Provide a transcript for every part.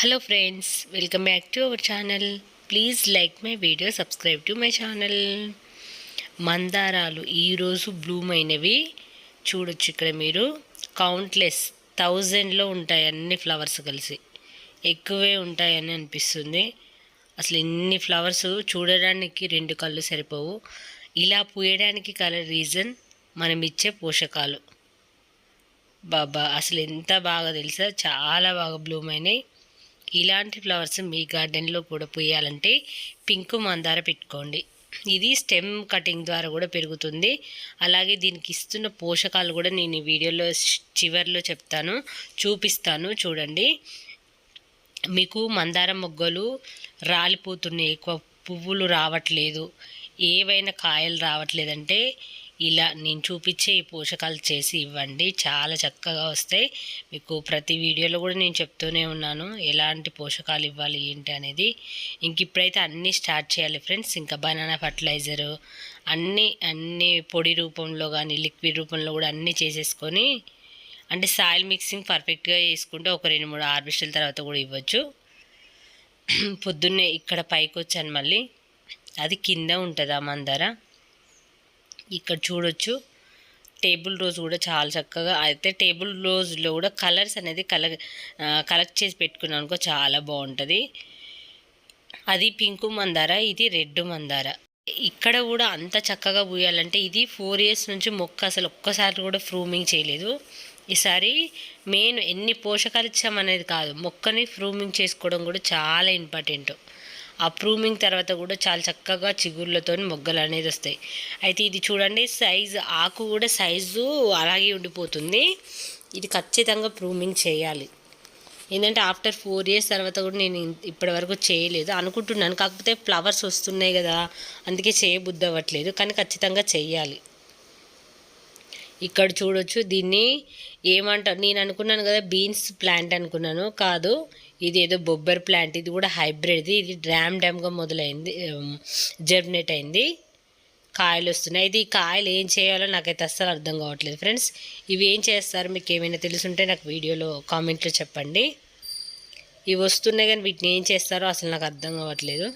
Hello friends welcome back to our channel please like my video subscribe to my channel మందారాలు ఈరోజు Bloom అయినవి. చూడొచ్చు ఇక్కడ మీరు. కౌంట్లెస్ థౌజండ్లో ఉంటాయి అన్ని ఫ్లవర్స్ కలిసి. ఎక్కువే ఉంటాయని అనిపిస్తుంది. అసలు ఇన్ని ఫ్లవర్స్ చూడడానికి రెండు కళ్ళు సరిపోవు. ఇలా పూయడానికి కల రీజన్ మనం ఇచ్చే పోషకాలు. బాబా అసలు ఎంత బాగా తెలుసా? చాలా బాగా బ్లూమ్ అయినాయి. ఇలాంటి ఫ్లవర్స్ మీ గార్డెన్లో కూడా పూయాలంటే పింక్ మందార పెట్టుకోండి. ఇది స్టెమ్ కటింగ్ ద్వారా కూడా పెరుగుతుంది. అలాగే దీనికి ఇస్తున్న పోషకాలు కూడా నేను ఈ వీడియోలో చివరిలో చెప్తాను చూపిస్తాను చూడండి. మీకు మందార మొగ్గలు రాలిపోతున్నాయి. ఎక్కువ పువ్వులు రావట్లేదు. ఏవైనా కాయలు రావట్లేదంటే ఇలా నేను చూపించే ఈ పోషకాలు చేసి ఇవ్వండి. చాలా చక్కగా వస్తాయి. మీకు ప్రతి వీడియోలో కూడా నేను చెప్తూనే ఉన్నాను. ఎలాంటి పోషకాలు ఇవ్వాలి ఏంటి అనేది. ఇంక ఇప్పుడైతే అన్నీ స్టార్ట్ చేయాలి ఫ్రెండ్స్. ఇంకా బనానా ఫర్టిలైజరు అన్నీ అన్నీ పొడి రూపంలో కానీ లిక్విడ్ రూపంలో కూడా అన్నీ చేసేసుకొని అంటే సాయిల్ మిక్సింగ్ పర్ఫెక్ట్గా చేసుకుంటే ఒక రెండు మూడు హార్వెస్టుల తర్వాత కూడా ఇవ్వచ్చు. పొద్దున్నే ఇక్కడ పైకి వచ్చాను మళ్ళీ. అది కింద ఉంటుంది మందర. ఇక్కడ చూడొచ్చు. టేబుల్ రోజ్ కూడా చాలా చక్కగా అయితే టేబుల్ రోజ్లో కూడా కలర్స్ అనేది కల కలెక్ట్ చేసి పెట్టుకున్నాను అనుకో చాలా బాగుంటుంది. అది పింకు మందార ఇది రెడ్ మందార. ఇక్కడ కూడా అంత చక్కగా పూయాలంటే ఇది ఫోర్ ఇయర్స్ నుంచి మొక్క అసలు ఒక్కసారి కూడా ఫ్రూమింగ్ చేయలేదు. ఈసారి మెయిన్ ఎన్ని పోషకాలు ఇచ్చామనేది కాదు మొక్కని ఫ్రూమింగ్ చేసుకోవడం కూడా చాలా ఇంపార్టెంట్. ఆ ప్రూమింగ్ తర్వాత కూడా చాలా చక్కగా చిగుర్లతో మొగ్గలు అనేది వస్తాయి. అయితే ఇది చూడండి సైజు ఆకు కూడా సైజు అలాగే ఉండిపోతుంది. ఇది ఖచ్చితంగా ప్రూమింగ్ చేయాలి. ఏంటంటే ఆఫ్టర్ ఫోర్ ఇయర్స్ తర్వాత కూడా నేను ఇప్పటి వరకు చేయలేదు. అనుకుంటున్నాను. కాకపోతే ఫ్లవర్స్ వస్తున్నాయి కదా అందుకే చేయబుద్ధి అవ్వట్లేదు కానీ ఖచ్చితంగా చేయాలి ఇక్కడ చూడొచ్చు దీన్ని ఏమంటారు? నేను అనుకున్నాను కదా బీన్స్ ప్లాంట్ అనుకున్నాను. కాదు ఇది ఏదో బొబ్బర్ ప్లాంట్ ఇది కూడా హైబ్రిడ్ది. ఇది డ్యామ్ డ్యామ్గా మొదలైంది జర్మినేట్ అయింది. కాయలు వస్తున్నాయి. ఇది కాయలు ఏం చేయాలో నాకైతే అస్సలు అర్థం కావట్లేదు ఫ్రెండ్స్. ఇవి ఏం చేస్తారు మీకు ఏమైనా తెలుసుంటే నాకు వీడియోలో కామెంట్లో చెప్పండి. ఇవి వస్తున్నాయి కానీ వీటిని ఏం చేస్తారో అసలు నాకు అర్థం కావట్లేదు.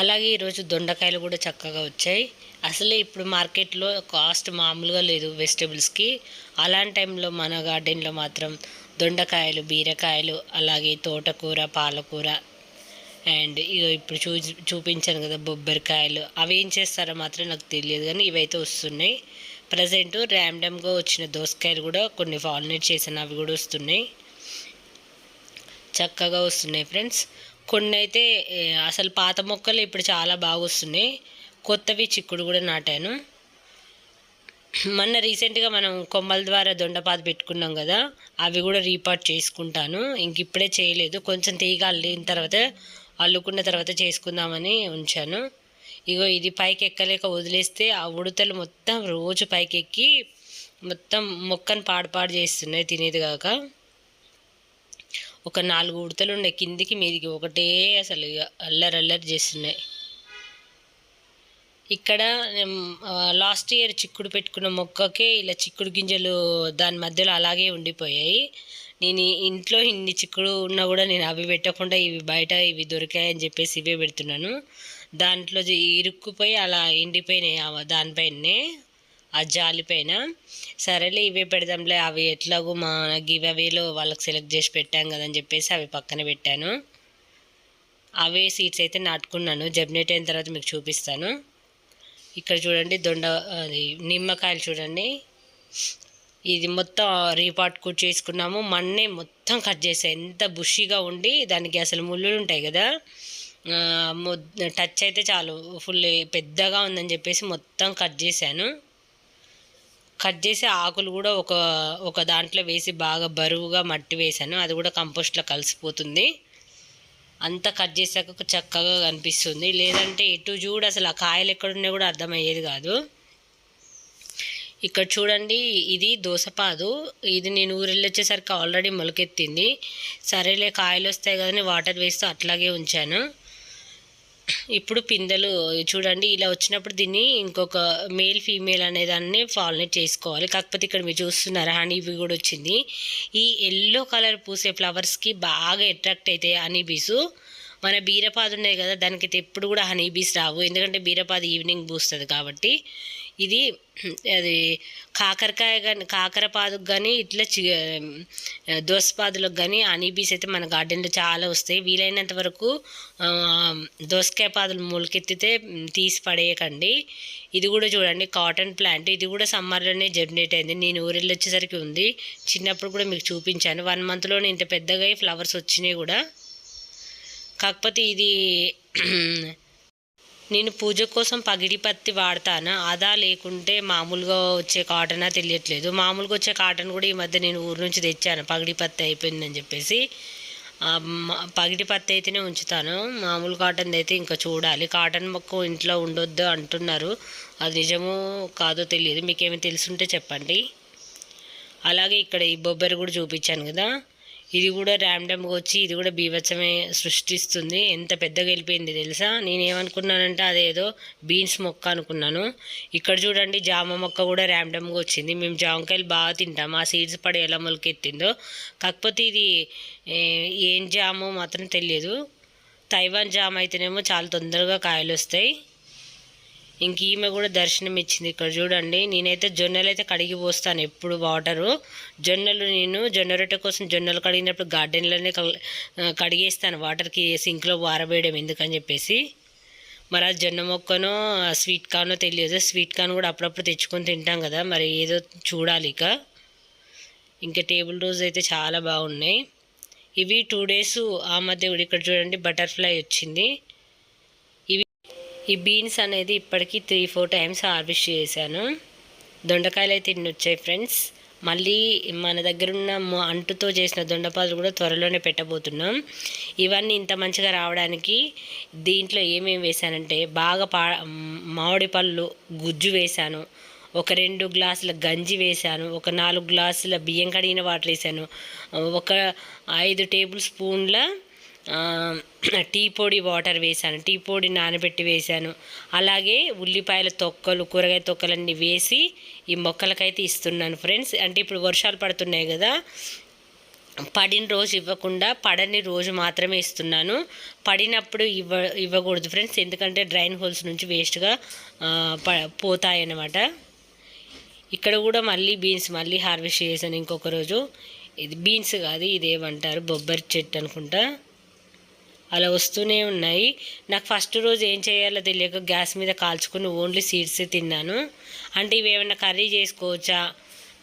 అలాగే ఈరోజు దొండకాయలు కూడా చక్కగా వచ్చాయి. అసలే ఇప్పుడు మార్కెట్లో కాస్ట్ మామూలుగా లేదు వెజిటేబుల్స్కి. అలాంటి టైంలో మన గార్డెన్లో మాత్రం దొండకాయలు బీరకాయలు అలాగే తోటకూర పాలకూర అండ్ ఇక ఇప్పుడు చూ చూపించాను కదా బొబ్బరికాయలు. అవి ఏం చేస్తారో మాత్రం నాకు తెలియదు కానీ ఇవైతే వస్తున్నాయి. ప్రజెంట్ ర్యాండమ్గా వచ్చిన దోసకాయలు కూడా కొన్ని ఫాలినేట్ చేసిన అవి కూడా వస్తున్నాయి. చక్కగా వస్తున్నాయి ఫ్రెండ్స్. కొన్ని అయితే అసలు పాత మొక్కలు ఇప్పుడు చాలా బాగా వస్తున్నాయి. కొత్తవి చిక్కుడు కూడా నాటాను. మొన్న రీసెంట్గా మనం కొమ్మల ద్వారా దొండపాత పెట్టుకున్నాం కదా అవి కూడా రీపాట్ చేసుకుంటాను. ఇంక ఇప్పుడే చేయలేదు. కొంచెం తీగ అల్లిన తర్వాత అల్లుకున్న తర్వాత చేసుకుందామని ఉంచాను. ఇగో ఇది పైకి ఎక్కలేక వదిలేస్తే ఆ ఉడతలు మొత్తం రోజు పైకి ఎక్కి మొత్తం మొక్కను పాడుపాడు చేస్తున్నాయి తినేది కాక. ఒక నాలుగు ఉడతలు ఉన్నాయి. కిందికి మీదికి ఒకటే అసలు అల్లరి అల్లరి చేస్తున్నాయి. ఇక్కడ లాస్ట్ ఇయర్ చిక్కుడు పెట్టుకున్న మొక్కకే ఇలా చిక్కుడు గింజలు దాని మధ్యలో అలాగే ఉండిపోయాయి. నేను ఇంట్లో ఇన్ని చిక్కుడు ఉన్నా కూడా నేను అవి పెట్టకుండా ఇవి బయట ఇవి దొరికాయని చెప్పేసి ఇవే పెడుతున్నాను. దాంట్లో ఇరుక్కుపోయి అలా ఎండిపోయినాయి దానిపైనే ఆ జాలిపైన సరేలే ఇవే పెడదాంలే అవి ఎట్లాగో మా గివ్ అవేలో వాళ్ళకి సెలెక్ట్ చేసి పెట్టాం కదని చెప్పేసి అవి పక్కన పెట్టాను. అవే సీడ్స్ అయితే నాటుకున్నాను. జబ్నేట్ అయిన తర్వాత మీకు చూపిస్తాను. ఇక్కడ చూడండి దొండ అది నిమ్మకాయలు చూడండి. ఇది మొత్తం రీపాట్ కుట్ చేసుకున్నాము. మన్నే మొత్తం కట్ చేసాయి ఎంత బుషిగా ఉండి దానికి అసలు ముళ్ళులు ఉంటాయి కదా. టచ్ అయితే చాలు. ఫుల్ పెద్దగా ఉందని చెప్పేసి మొత్తం కట్ చేశాను. కట్ చేసి ఆకులు కూడా ఒక ఒక దాంట్లో వేసి బాగా బరువుగా మట్టి వేశాను. అది కూడా కంపోస్ట్లో కలిసిపోతుంది. అంతా కట్ చేసాక చక్కగా కనిపిస్తుంది. లేదంటే ఎటు చూడు అసలు ఆ కాయలు ఎక్కడున్నా కూడా అర్థమయ్యేది కాదు. ఇక్కడ చూడండి ఇది దోసపాదు. ఇది నేను ఊరెళ్ళొచ్చేసరికి ఆల్రెడీ మొలకెత్తింది. సరేలే కాయలు వస్తాయి కదని వాటర్ వేస్తూ అట్లాగే ఉంచాను. ఇప్పుడు పిందెలు చూడండి ఇలా వచ్చినప్పుడు దీన్ని ఇంకొక మేల్ ఫీమేల్ అనే దాన్ని ఫాలినేట్ చేసుకోవాలి. కాకపోతే ఇక్కడ మీరు చూస్తున్నారు హనీబీ కూడా వచ్చింది. ఈ ఎల్లో కలర్ పూసే ఫ్లవర్స్కి బాగా అట్రాక్ట్ అవుతాయి హనీబీస్ మన బీరపాదు ఉన్నాయి కదా దానికైతే ఎప్పుడు కూడా హనీబీస్ రావు. ఎందుకంటే బీరపాది ఈవినింగ్ పూస్తుంది కాబట్టి. ఇది అది కాకరకాయ కానీ కాకర పాదుకు కానీ ఇట్లా చి దోసపాదులకు కానీ అనీబీస్ అయితే మన గార్డెన్లో చాలా వస్తాయి. వీలైనంత వరకు దోసకాయ పాదులు మొలకెత్తితే తీసి పడేయకండి. ఇది కూడా చూడండి కాటన్ ప్లాంట్. ఇది కూడా సమ్మర్లోనే జర్నేట్ అయింది. నేను ఊరిలో వచ్చేసరికి ఉంది. చిన్నప్పుడు కూడా మీకు చూపించాను. వన్ మంత్లోనే ఇంత పెద్దగా ఫ్లవర్స్ వచ్చినాయి కూడా. కాకపోతే ఇది నేను పూజ కోసం పగిడి పత్తి వాడతాను? అదా లేకుంటే మామూలుగా వచ్చే కాటనా తెలియట్లేదు. మామూలుగా వచ్చే కాటన్ కూడా ఈ మధ్య నేను ఊరు నుంచి తెచ్చాను. పగిడి పత్తి అయిపోయిందని చెప్పేసి. పగిడి పత్తి అయితేనే ఉంచుతాను. మామూలు కాటన్ అయితే ఇంకా చూడాలి. కాటన్ మొక్క ఇంట్లో ఉండొద్దు అంటున్నారు. అది నిజమో కాదో తెలియదు. మీకేమీ తెలుసుంటే చెప్పండి. అలాగే ఇక్కడ ఈ బొబ్బరి కూడా చూపించాను కదా. ఇది కూడా ర్యాండమ్గా వచ్చి ఇది కూడా బీభత్సమే సృష్టిస్తుంది. ఎంత పెద్దగా వెళ్ళిపోయింది తెలుసా? నేను ఏమనుకున్నానంటే అదేదో బీన్స్ మొక్క అనుకున్నాను. ఇక్కడ చూడండి జామ మొక్క కూడా ర్యాండమ్గా వచ్చింది. మేము జామకాయలు బాగా తింటాం. ఆ సీడ్స్ పడి ఎలా మొలకెత్తిందో. కాకపోతే ఇది ఏం జామో మాత్రం తెలియదు. తైవాన్ జామ అయితేనేమో చాలా తొందరగా కాయలు వస్తాయి. ఇంక ఈమె కూడా దర్శనం ఇచ్చింది ఇక్కడ చూడండి. నేనైతే జొన్నలు అయితే కడిగి పోస్తాను ఎప్పుడు వాటరు. జొన్నలు నేను జొన్న రొట్టె కోసం జొన్నలు కడిగినప్పుడు గార్డెన్లోనే కడిగేస్తాను. వాటర్కి సింక్లో వారబేయడం ఎందుకని చెప్పేసి. మరి ఆ జొన్న మొక్కనో స్వీట్ కార్నో తెలియదు. స్వీట్ కార్న్ కూడా అప్పుడప్పుడు తెచ్చుకొని తింటాం కదా. మరి ఏదో చూడాలి ఇక. ఇంకా టేబుల్ రోజ్ అయితే చాలా బాగున్నాయి. ఇవి టూ డేస్ ఆ మధ్య కూడా ఇక్కడ చూడండి బటర్ఫ్లై వచ్చింది. ఈ బీన్స్ అనేది ఇప్పటికీ త్రీ ఫోర్ టైమ్స్ హార్వెస్ట్ చేశాను. దొండకాయలు అయితే ఇన్ని వచ్చాయి ఫ్రెండ్స్ మళ్ళీ మన దగ్గర ఉన్న అంటుతో చేసిన దొండపాలు కూడా త్వరలోనే పెట్టబోతున్నాం. ఇవన్నీ ఇంత మంచిగా రావడానికి దీంట్లో ఏమేమి వేసానంటే బాగా పా మామిడి పళ్ళు గుజ్జు వేశాను. ఒక రెండు గ్లాసుల గంజి వేశాను. ఒక నాలుగు గ్లాసుల బియ్యం కడిగిన వాటర్ వేసాను ఒక ఐదు టేబుల్ స్పూన్ల టీ పొడి వాటర్ వేసాను టీ పొడి నానబెట్టి వేశాను. అలాగే ఉల్లిపాయల తొక్కలు కూరగాయ తొక్కలన్నీ వేసి ఈ మొక్కలకైతే ఇస్తున్నాను ఫ్రెండ్స్. అంటే ఇప్పుడు వర్షాలు పడుతున్నాయి కదా పడిన రోజు ఇవ్వకుండా పడని రోజు మాత్రమే ఇస్తున్నాను. పడినప్పుడు ఇవ్వ ఇవ్వకూడదు ఫ్రెండ్స్ ఎందుకంటే డ్రైన్ హోల్స్ నుంచి వేస్ట్గా ప పోతాయన్నమాట. ఇక్కడ కూడా మళ్ళీ బీన్స్ మళ్ళీ హార్వెస్ట్ చేశాను ఇంకొక రోజు. ఇది బీన్స్ కాదు ఇదేమంటారు బొబ్బరి చెట్టు అనుకుంటా. అలా వస్తూనే ఉన్నాయి. నాకు ఫస్ట్ రోజు ఏం చేయాలో తెలియక గ్యాస్ మీద కాల్చుకుని ఓన్లీ సీడ్సే తిన్నాను. అంటే ఇవి ఏమైనా కర్రీ చేసుకోవచ్చా?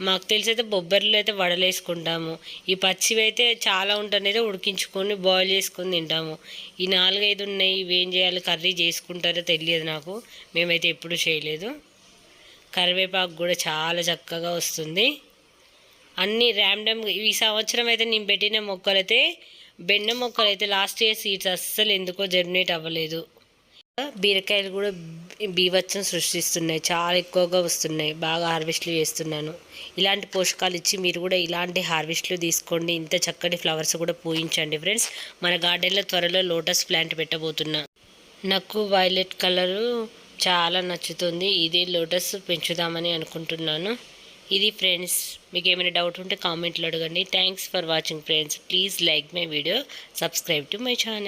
మాకు తెలిసి అయితే బొబ్బర్లు అయితే వడలేసుకుంటాము. ఈ పచ్చివి అయితే చాలా ఉంటేనైతే ఉడికించుకొని బాయిల్ చేసుకొని తింటాము. ఈ నాలుగైదు ఉన్నాయి. ఇవి ఏం చేయాలి? కర్రీ చేసుకుంటారో తెలియదు నాకు. మేమైతే ఎప్పుడు చేయలేదు. కరివేపాకు కూడా చాలా చక్కగా వస్తుంది. అన్నీ ర్యాండమ్ ఈ సంవత్సరం అయితే నేను పెట్టిన మొక్కలైతే బెండ మొక్కలు అయితే లాస్ట్ ఇయర్ సీడ్స్ అస్సలు ఎందుకో జర్మినేట్ అవ్వలేదు. బీరకాయలు కూడా బీవత్సం సృష్టిస్తున్నాయి. చాలా ఎక్కువగా వస్తున్నాయి. బాగా హార్వెస్ట్లు చేస్తున్నాను. ఇలాంటి పోషకాలు ఇచ్చి మీరు కూడా ఇలాంటి హార్వెస్ట్లు తీసుకోండి. ఇంత చక్కటి ఫ్లవర్స్ కూడా పూయించండి ఫ్రెండ్స్ మన గార్డెన్లో త్వరలో లోటస్ ప్లాంట్ పెట్టబోతున్నా. నాకు వైలెట్ కలరు చాలా నచ్చుతుంది. ఇది లోటస్ పెంచుదామని అనుకుంటున్నాను. ఇది ఫ్రెండ్స్ మీకు ఏమైనా డౌట్ ఉంటే కామెంట్లో అడగండి. Thanks for watching friends please like my video subscribe to my channel